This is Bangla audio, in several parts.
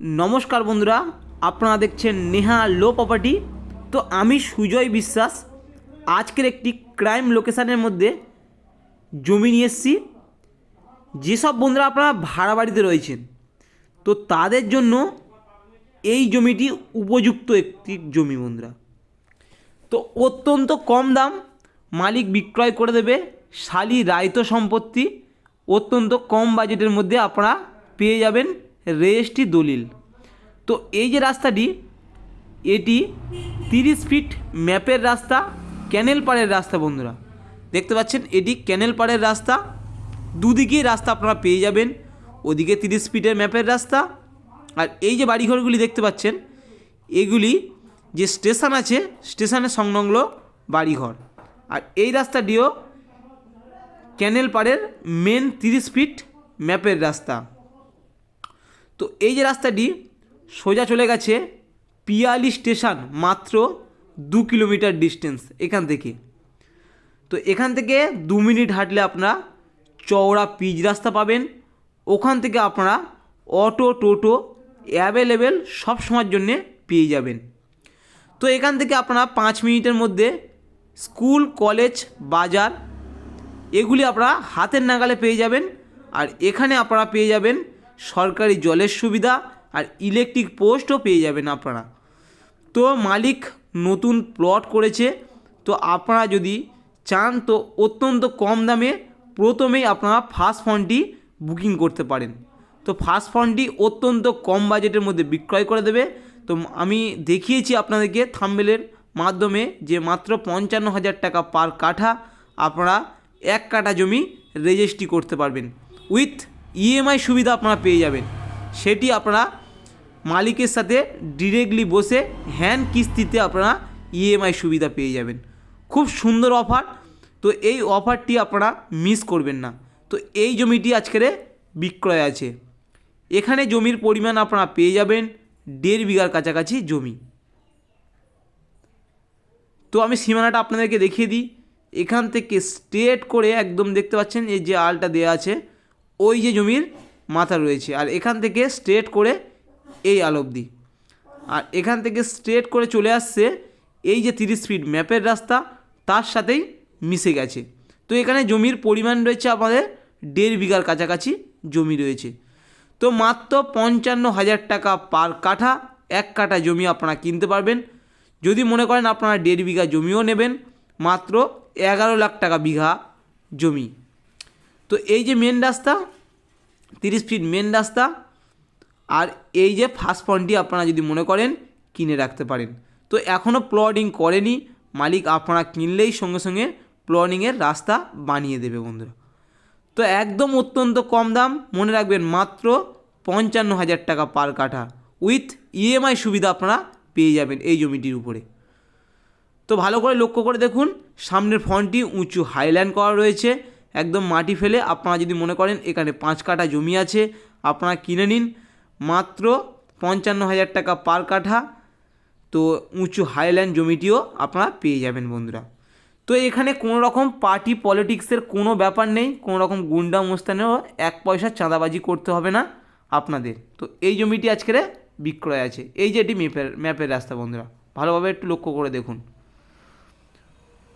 নমস্কার বন্ধুরা, আপনারা দেখছেন নেহা লো প্রপার্টি তো আমি সুজয় বিশ্বাস, আজকের একটি ক্রাইম লোকেশানের মধ্যে জমি নিয়ে এসেছি। যেসব বন্ধুরা আপনারা ভাড়া বাড়িতে রয়েছেন, তো তাদের জন্য এই জমিটি উপযুক্ত একটি জমি বন্ধুরা। তো অত্যন্ত কম দাম, মালিক বিক্রয় করে দেবে, শালি রায়ত সম্পত্তি অত্যন্ত কম বাজেটের মধ্যে আপনারা পেয়ে যাবেন। রেজিস্ট্রি দলিল। তো এই যে রাস্তাটি, এটি তিরিশ ফিট ম্যাপের রাস্তা, ক্যানেল পাড়ের রাস্তা বন্ধুরা। দেখতে পাচ্ছেন, এটি ক্যানেল পাড়ের রাস্তা। দুদিকেই রাস্তা আপনারা পেয়ে যাবেন। ওদিকে তিরিশ ফিটের ম্যাপের রাস্তা। আর এই যে বাড়িঘরগুলি দেখতে পাচ্ছেন, এগুলি যে স্টেশন আছে, স্টেশনের সংলগ্ন বাড়িঘর। আর এই রাস্তাটিও ক্যানেল পাড়ের মেন তিরিশ ফিট ম্যাপের রাস্তা। তো এই যে রাস্তাটি সোজা চলে গেছে পিয়ালি স্টেশন মাত্র দু কিলোমিটার ডিস্টেন্স এখান থেকে। তো এখান থেকে দু মিনিট হাঁটলে আপনারা চওড়া পিচ রাস্তা পাবেন। ওখান থেকে আপনারা অটো, টোটো, অ্যাভেলেবেল সব সময়ের জন্যে পেয়ে যাবেন। তো এখান থেকে আপনারা পাঁচ মিনিটের মধ্যে স্কুল, কলেজ, বাজার, এগুলি আপনারা হাতের নাগালে পেয়ে যাবেন। আর এখানে আপনারা পেয়ে যাবেন সরকারি জলের সুবিধা আর ইলেকট্রিক পোস্টও পেয়ে যাবেন আপনারা। তো মালিক নতুন প্লট করেছে, তো আপনারা যদি চান তো অত্যন্ত কম দামে প্রথমেই আপনারা ফার্স্ট ফন্ডটি বুকিং করতে পারেন। তো ফার্স্ট ফন্ডটি অত্যন্ত কম বাজেটের মধ্যে বিক্রয় করে দেবে। তো আমি দেখিয়েছি আপনাদেরকে থাম্বেলের মাধ্যমে যে মাত্র পঞ্চান্ন হাজার টাকা পার কাঠা আপনারা এক কাঠা জমি রেজিস্ট্রি করতে পারবেন। উইথ ইএমআই সুবিধা আপনারা পেয়ে যাবেন। সেটি আপনারা মালিকের সাথে ডিরেক্টলি বসে হ্যান্ড কিস্তিতে আপনারা ইএমআই সুবিধা পেয়ে যাবেন। খুব সুন্দর অফার তো এই অফারটি আপনারা মিস করবেন না। তো এই জমিটি আজকের বিক্রয় আছে। এখানে জমির পরিমাণ আপনারা পেয়ে যাবেন দেড় বিঘার কাছাকাছি জমি। তো আমি সীমানাটা আপনাদেরকে দেখিয়ে দিই। এখান থেকে স্ট্রেট করে একদম দেখতে পাচ্ছেন এই যে আলটা দেওয়া আছে। ওই যে জমির মাথা রয়েছে। আর এখান থেকে স্ট্রেট করে এই আল অবধি। আর এখান থেকে স্ট্রেট করে চলে আসছে এই যে তিরিশ ফিট ম্যাপের রাস্তা, তার সাথেই মিশে গেছে। তো এখানে জমির পরিমাণ রয়েছে আমাদের দেড় বিঘার কাছাকাছি জমি রয়েছে। তো মাত্র পঞ্চান্ন হাজার টাকা পার কাঠা, এক কাঠা জমি আপনারা কিনতে পারবেন। যদি মনে করেন আপনারা দেড় বিঘা জমিও নেবেন, মাত্র এগারো লাখ টাকা বিঘা জমি। তো এই যে মেন রাস্তা, তিরিশ ফিট মেন রাস্তা, আর এই যে ফার্স্ট পয়েন্টটি আপনারা যদি মনে করেন, কিনে রাখতে পারেন। তো এখনও প্লটিং করেনি, মালিক আপনারা কিনলেই সঙ্গে সঙ্গে প্লটিংয়ের রাস্তা বানিয়ে দেবে বন্ধুরা। তো একদম অত্যন্ত কম দাম, মনে রাখবেন মাত্র পঞ্চান্ন হাজার টাকা পার কাঠা। উইথ ইএমআই সুবিধা আপনারা পেয়ে যাবেন এই জমিটির উপরে। তো ভালো করে লক্ষ্য করে দেখুন, সামনের ফ্রন্টটি উঁচু হাইল্যান্ড করা রয়েছে। একদম মাটি ফেলে আপনারা যদি মনে করেন এখানে পাঁচ কাঠা জমি আছে, আপনারা কিনে নিন। মাত্র পঞ্চান্ন হাজার টাকা পার কাঠা। তো উঁচু হাইল্যান্ড জমিটিও আপনারা পেয়ে যাবেন বন্ধুরা। তো এখানে কোনো রকম পার্টি পলিটিক্সের কোনো ব্যাপার নেই কোনো রকম গুন্ডা মোস্তানেও এক পয়সা চাঁদাবাজি করতে হবে না আপনাদের। তো এই জমিটি আজকের বিক্রয় আছে। এই যে এটি ম্যাপের ম্যাপের রাস্তা বন্ধুরা। ভালোভাবে একটু লক্ষ্য করে দেখুন।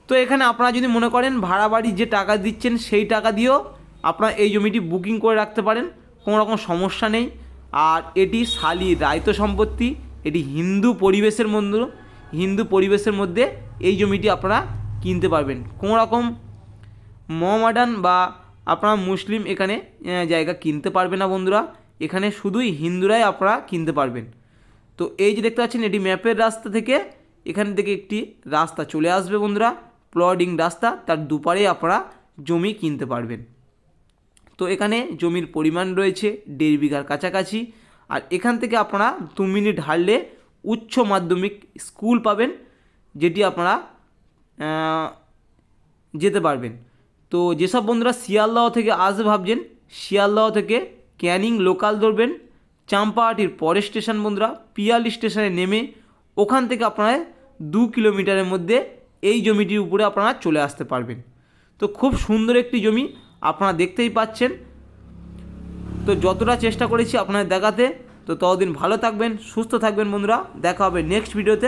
তো এখানে আপনারা যদি মনে করেন ভাড়া বাড়ির যে টাকা দিচ্ছেন সেই টাকা দিয়েও আপনারা এই জমিটি বুকিং করে রাখতে পারেন, কোনো রকম সমস্যা নেই। আর এটি শালি রায়ত সম্পত্তি, এটি হিন্দু পরিবেশের মধ্যে, হিন্দু পরিবেশের মধ্যে এই জমিটি আপনারা কিনতে পারবেন। কোনো রকম মহামাডান বা আপনারা মুসলিম এখানে জায়গা কিনতে পারবে না বন্ধুরা। এখানে শুধুই হিন্দুরাই আপনারা কিনতে পারবেন। তো এই যে দেখতে পাচ্ছেন, এটি ম্যাপের রাস্তা থেকে, এখান থেকে একটি রাস্তা চলে আসবে বন্ধুরা। প্লডিং রাস্তা, তার দুপারে আপনারা জমি কিনতে পারবেন। তো এখানে জমির পরিমাণ রয়েছে দেড় বিঘার কাছাকাছি। আর এখান থেকে আপনারা দু মিনিট হারলে উচ্চ মাধ্যমিক স্কুল পাবেন, যেটি আপনারা যেতে পারবেন। তো যেসব বন্ধুরা শিয়ালদহ থেকে আসবে ভাবছেন, শিয়ালদহ থেকে ক্যানিং লোকাল ধরবেন, চাম্পাহাটির পরের স্টেশন বন্ধুরা, পিয়ালি স্টেশনে নেমে ওখান থেকে আপনারা দু কিলোমিটারের মধ্যে এই জমিটির উপরে আপনারা চলে আসতে পারবেন। তো খুব সুন্দর একটি জমি আপনারা দেখতেই পাচ্ছেন। তো যতটা চেষ্টা করেছি আপনাদের দেখাতে। তো ততদিন ভালো থাকবেন, সুস্থ থাকবেন বন্ধুরা। দেখা হবে নেক্সট ভিডিওতে